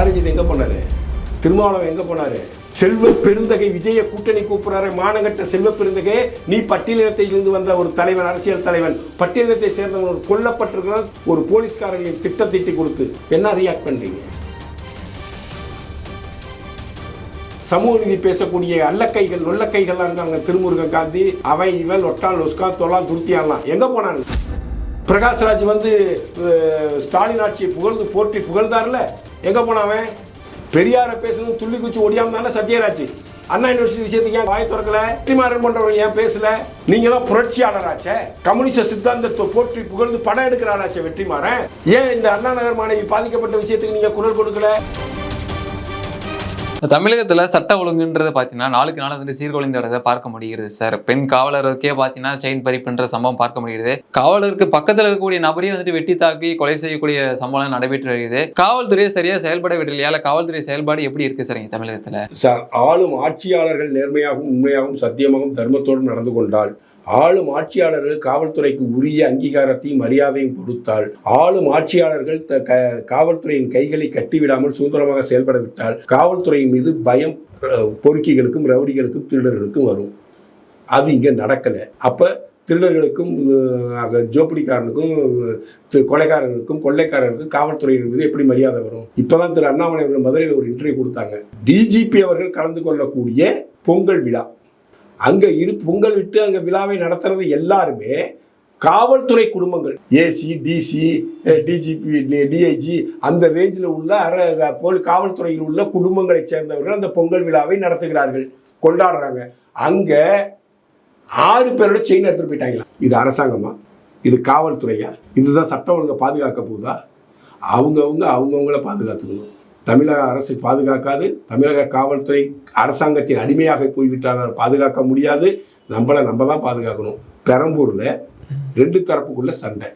பாரஞ்சித் எங்கே போனாரு? திருமாவளவன் எங்கே போனாரு? செல்வ பெருந்தகை விஜய கூட்டணி கூப்பிடுறாரு. மானங்கட்ட செல்வ பெருந்தகை நீ பட்டியலினத்திலிருந்து வந்த ஒரு தலைவன் அரசியல் தலைவன். பட்டியலினத்தை சேர்ந்தவன் ஒரு கொல்லப்பட்டிருக்கிற ஒரு போலீஸ்காரர்களின் திட்டத்திட்டி கொடுத்து. என்ன ரியாக்ட் பண்ணுறீங்க சமூக நீதி பேசக்கூடிய அல்லக்கைகள் நொல்லக்கைகள்லாம் இருந்தாங்க திருமுருகன் காந்தி அவன் இவன் ஒட்டான் லொஸ்கான் தொலாம் துருத்தியாலாம் எங்கே போனாங்க பிரகாஷ்ராஜ் வந்து ஸ்டாலின் ஆட்சியை புகழ்ந்து போற்றி புகழ்ந்தார்ல? எங்கே போனவன் பெரியாரை பேசணும் துள்ளி குச்சி ஒடியாம தானே சத்யராஜ் அண்ணா யூனிவர்சிட்டி விஷயத்துக்கு ஏன் வாய் திறக்கல? வெற்றிமாறன் போன்றவர்கள் ஏன் பேசல? நீங்க தான் புரட்சியாளராச்சே. கம்யூனிஸ்ட சித்தாந்தத்தை போற்றி புகழ்ந்து படம் எடுக்கிறாராச்சே வெற்றிமாறன். ஏன் இந்த அண்ணா நகர் மாணவி பாதிக்கப்பட்ட விஷயத்துக்கு நீங்க குரல் கொடுக்கல? தமிழகத்தில் சட்ட ஒழுங்குன்றது பார்த்தீங்கன்னா நாளுக்கு நாள் வந்து சீர்குலைந்து பார்க்க முடிகிறது சார் பெண் காவலருக்கே பார்த்தீங்கன்னா செயின் பறிப்புன்ற சம்பவம் பார்க்க முடிகிறது. காவலருக்கு பக்கத்தில் இருக்கக்கூடிய நபரையும் வந்துட்டு வெட்டி தாக்கி கொலை செய்யக்கூடிய சம்பவம் நடைபெற்று வருகிறது. காவல்துறையை சரியாக செயல்பட விடலையா? காவல்துறை செயல்பாடு எப்படி இருக்கு சார் தமிழகத்தில்? சார் ஆளும் ஆட்சியாளர்கள் நேர்மையாகவும் உண்மையாகவும் சத்தியமாகவும் தர்மத்தோடும் நடந்து கொண்டால் ஆளும் ஆட்சியாளர்கள் காவல்துறைக்கு உரிய அங்கீகாரத்தையும் மரியாதையும் கொடுத்தால் ஆளும் ஆட்சியாளர்கள் த- காவல்துறையின் கைகளை கட்டிவிடாமல் சுதந்திரமாக செயல்பட விட்டால் காவல்துறையின் மீது பயம் பொறுக்கிகளுக்கும் ரவுடிகளுக்கும் திருடர்களுக்கும் வரும். அது இங்கே நடக்கலை. அப்போ திருடர்களுக்கும் ஜோப்படிக்காரனுக்கும் ஜோப்பிடிக்காரனுக்கும் கொள்ளைக்காரர்களுக்கும் கொலைகாரனுக்கும் காவல்துறையின் மீது எப்படி மரியாதை வரும்? இப்போதான் திரு அண்ணாமலை அவர்கள் மதுரையில் ஒரு இன்டர்வியூ கொடுத்தாங்க. டிஜிபி அவர்கள் கலந்து கொள்ளக்கூடிய பொங்கல் விழா. அங்கே இரு பொங்கல் விட்டு அங்கே விழாவை நடத்துறது எல்லாருமே காவல்துறை குடும்பங்கள். ஏசி டிசி டிஜிபி டிஐஜி அந்த ரேஞ்சில் உள்ள அர போல் காவல்துறையில் உள்ள குடும்பங்களைச் சேர்ந்தவர்கள் அந்த பொங்கல் விழாவை நடத்துகிறார்கள் கொண்டாடுறாங்க. அங்கே ஆறு பேரோட செயின் எடுத்துகிட்டு போயிட்டாங்களா? இது அரசாங்கமா? இது காவல்துறையா? இதுதான் சட்டம் ஒழுங்கை பாதுகாக்க போகுதா? அவங்கவுங்க அவங்கவுங்கள பாதுகாத்துக்கணும். தமிழக அரசு பாதுகாக்காது தமிழக காவல்துறை அரசாங்கத்தின் அடிமையாக போய்விட்டால் பாதுகாக்க முடியாது. நம்மளை நம்ம தான் பாதுகாக்கணும். பெரம்பூரில் ரெண்டு தரப்புக்குள்ள சண்டை.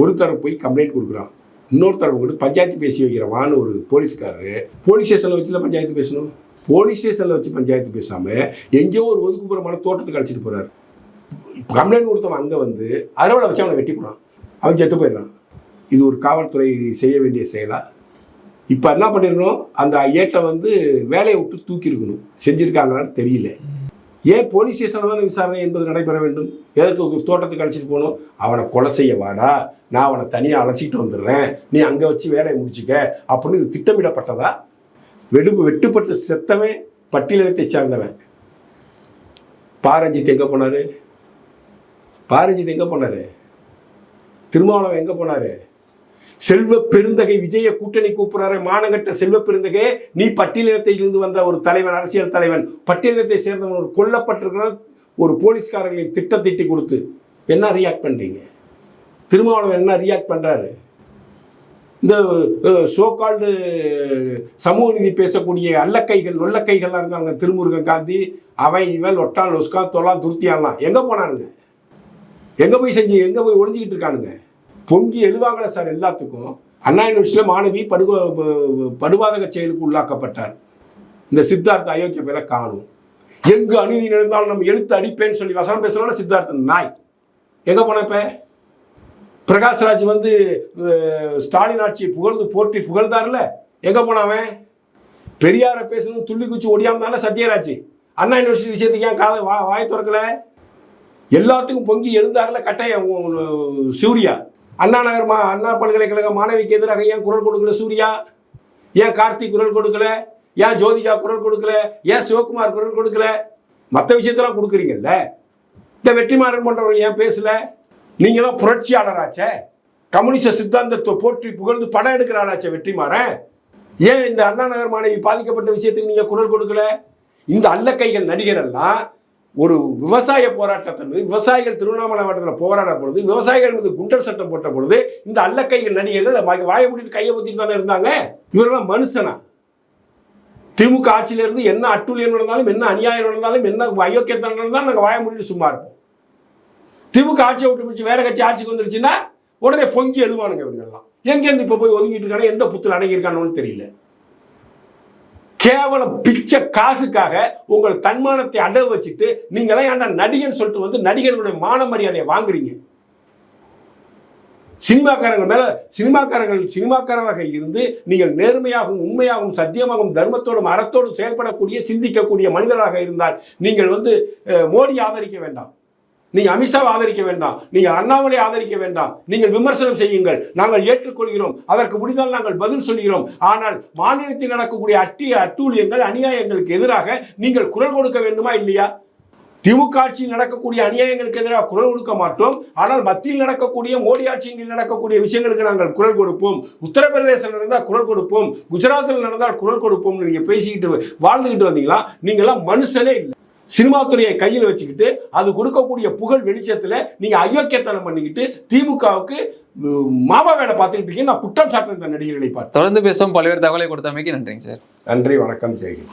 ஒரு தரப்பு போய் கம்ப்ளைண்ட் கொடுக்குறான். இன்னொரு தரப்பு கொண்டு பஞ்சாயத்து பேசி வைக்கிறவான்னு ஒரு போலீஸ்காரரு. போலீஸ் ஸ்டேஷனில் வச்சுல பஞ்சாயத்து பேசணும். போலீஸ் ஸ்டேஷனில் வச்சு பஞ்சாயத்து பேசாமல் எங்கேயோ ஒரு ஒதுக்குப்புறமான தோட்டத்துக்கு அழைச்சிட்டு போகிறாரு கம்ப்ளைண்ட் கொடுத்தவன் அங்கே வந்து அறுவடை வச்சு அவனை வெட்டி போகிறான் அவன் செத்து போயிடுறான். இது ஒரு காவல்துறை செய்ய வேண்டிய செயலாக இப்போ என்ன பண்ணிருக்கணும்? அந்த ஏட்டை வந்து வேலையை விட்டு தூக்கியிருக்கணும். செஞ்சுருக்காங்களான்னு தெரியல. ஏன் போலீஸ் ஸ்டேஷனில் தானே விசாரணை என்பது நடைபெற வேண்டும்? எதற்கு ஒரு தோட்டத்துக்கு அழைச்சிட்டு போகணும்? அவனை கொலை செய்ய வாடா. நான் அவனை தனியாக அழைச்சிட்டு வந்துடுறேன். நீ அங்கே வச்சு வேலையை முடிச்சுக்க அப்படின்னு இது திட்டமிடப்பட்டதா? வெடுப்பு வெட்டுப்பட்டு செத்தவன் பட்டியலத்தை சார்ந்தவன். பாரஞ்சித் எங்கே போனார்? பாரஞ்சித் எங்கே போனார்? திருமாவளவன் எங்கே போனார்? செல்வ பெருந்தகை விஜய கூட்டணி கூப்பிடுறாரு. மானங்கட்ட செல்வ பெருந்தகை. நீ பட்டியலினத்திலிருந்து வந்த ஒரு தலைவன் அரசியல் தலைவன். பட்டியலினத்தை சேர்ந்தவன் ஒரு கொல்லப்பட்டிருக்கிற ஒரு போலீஸ்காரர்களின் திட்டத்திட்டி கொடுத்து. என்ன ரியாக்ட் பண்ணுறீங்க திருமாவளவன் என்ன ரியாக்ட் பண்ணுறாரு இந்த சோகால்டு சமூக நீதி பேசக்கூடிய அல்லக்கைகள் நொல்லக்கைகள்லாம் இருந்தாங்க திருமுருகன் காந்தி அவன் இவன் ஒட்டான் லொஸ்கான் தொலாம் துருத்தியான்லாம். எங்கே போனானுங்க? எங்கே போய் செஞ்சு எங்கே போய் ஒழிஞ்சிக்கிட்டு இருக்கானுங்க? பொங்கி எழுவாங்களே சார் எல்லாத்துக்கும். அண்ணா யூனிவர்சிட்டியில் மாணவி படுகொ ப- படுபாதக செயலுக்கு உள்ளாக்கப்பட்டார். இந்த சித்தார்த்த அயோக்கிய பேரை காணும். எங்கு அநீதி நடந்தாலும் நம்ம எழுத்து அடிப்பேன்னு சொல்லி வசனம் பேசணும்னா சித்தார்த்தன் நாய். எங்கே போன இப்ப? பிரகாஷ்ராஜ் வந்து ஸ்டாலின் ஆட்சியை புகழ்ந்து போற்றி புகழ்ந்தார்ல? எங்கே போனவன் பெரியார பேசணும் துள்ளி குச்சி ஒடியாமல் தானே சத்யராஜ்? அண்ணா யூனிவர்சிட்டி விஷயத்துக்கு ஏன் காதை வா வாய் திறக்கல? எல்லாத்துக்கும் பொங்கி எழுந்தார்ல கட்டாயம் சூர்யா? அண்ணா நகர் மா அண்ணா பல்கலைக்கழக மாணவிக்கு எதிராக ஏன் குரல் கொடுக்கல சூர்யா? ஏன் கார்த்திக் குரல் கொடுக்கல? ஏன் ஜோதிகா குரல் கொடுக்கல? ஏன் சிவகுமார் குரல் கொடுக்கல? மற்ற விஷயத்தெல்லாம் கொடுக்குறீங்கல்ல? இந்த வெற்றிமாறன் போன்றவர்கள் ஏன் பேசல? நீங்க தான் புரட்சியாளராச்சே. கம்யூனிஸ்ட சித்தாந்தத்தை போற்றி புகழ்ந்து படம் எடுக்கிறாராச்சே வெற்றிமாறன். ஏன் இந்த அண்ணா நகர் மாணவி பாதிக்கப்பட்ட விஷயத்துக்கு நீங்க குரல் கொடுக்கல? இந்த அல்லக்கைகள் நடிகர் எல்லாம் ஒரு விவசாய போராட்டத்தின் விவசாயிகள் திருவண்ணாமலை மாவட்டத்தில் போராட பொழுது விவசாயிகள் மீது குண்டர் சட்டம் போட்ட பொழுது இந்த அல்லக்கைகள் நடிகர்கள் வாய்- வாயை கையை ஊற்றிட்டு தானே இருந்தாங்க? இவரெல்லாம் மனுஷனா? திமுக ஆட்சியிலிருந்து என்ன அட்டூழியம் நடந்தாலும் என்ன அநியாயம் நடந்தாலும் என்ன அயோக்கியத்தனம் நடந்தாலும் நாங்கள் வாய மூடிட்டு சும்மா இருப்போம். திமுக ஆட்சியை விட்டு பிடிச்சி வேற கட்சி ஆட்சிக்கு வந்துருச்சுன்னா உடனே பொங்கி எழுவானுங்க இவங்கெல்லாம் எங்கேருந்து இப்போ போய் ஒதுங்கிட்டு இருக்கானே எந்த புத்தில் அடங்கியிருக்கானோன்னு தெரியல. கேவலம் பிச்சை காசுக்காக உங்கள் தன்மானத்தை அடவு வச்சுட்டு நீங்களாம் ஏன்டா நடிகன் சொல்லிட்டு வந்து நடிகர்களுடைய மான மரியாதையை வாங்குறீங்க. சினிமாக்காரங்க மேல சினிமாக்காரர்கள் சினிமாக்காரராக இருந்து நீங்கள் நேர்மையாகவும் உண்மையாகவும் சத்தியமாகவும் தர்மத்தோடும் அறத்தோடும் செயல்படக்கூடிய சிந்திக்கக்கூடிய மனிதராக இருந்தால் நீங்கள் வந்து மோடி ஆதரிக்க வேண்டாம். நீங்க அமித்ஷாவை ஆதரிக்க வேண்டாம். நீங்கள் அண்ணாமலை ஆதரிக்க வேண்டாம். நீங்கள் விமர்சனம் செய்யுங்கள். நாங்கள் ஏற்றுக்கொள்கிறோம். அதற்கு முடிந்தால் நாங்கள் பதில் சொல்கிறோம். ஆனால் மாநிலத்தில் நடக்கக்கூடிய அட்டிய அட்டூழியங்கள் அநியாயங்களுக்கு எதிராக நீங்கள் குரல் கொடுக்க வேண்டுமா இல்லையா? திமுக ஆட்சியில் நடக்கக்கூடிய அநியாயங்களுக்கு எதிராக குரல் கொடுக்க மாட்டோம். ஆனால் மத்தியில் நடக்கக்கூடிய மோடி ஆட்சியில் நடக்கக்கூடிய விஷயங்களுக்கு நாங்கள் குரல் கொடுப்போம். உத்தரப்பிரதேசம் நடந்தால் குரல் கொடுப்போம். குஜராத்தில் நடந்தால் குரல் கொடுப்போம் நீங்க பேசிக்கிட்டு வாழ்ந்துகிட்டு வந்தீங்களா? நீங்களாம் மனுஷனே இல்லை. சினிமா துறையை கையில் வச்சுக்கிட்டு அது கொடுக்கக்கூடிய புகழ் வெளிச்சத்துல நீங்க அயோக்கியத்தனம் பண்ணிக்கிட்டு திமுகவுக்கு மாமா வேலை பார்த்துக்கிட்டு இருக்கீங்க நான் குற்றம் சாட்டுறேன் நடிகர்களை பார்த்து தொடர்ந்து பேசும் பல்வேறு தகவலை கொடுத்தமைக்கு நன்றிங்க சார். நன்றி வணக்கம். ஜெயகின்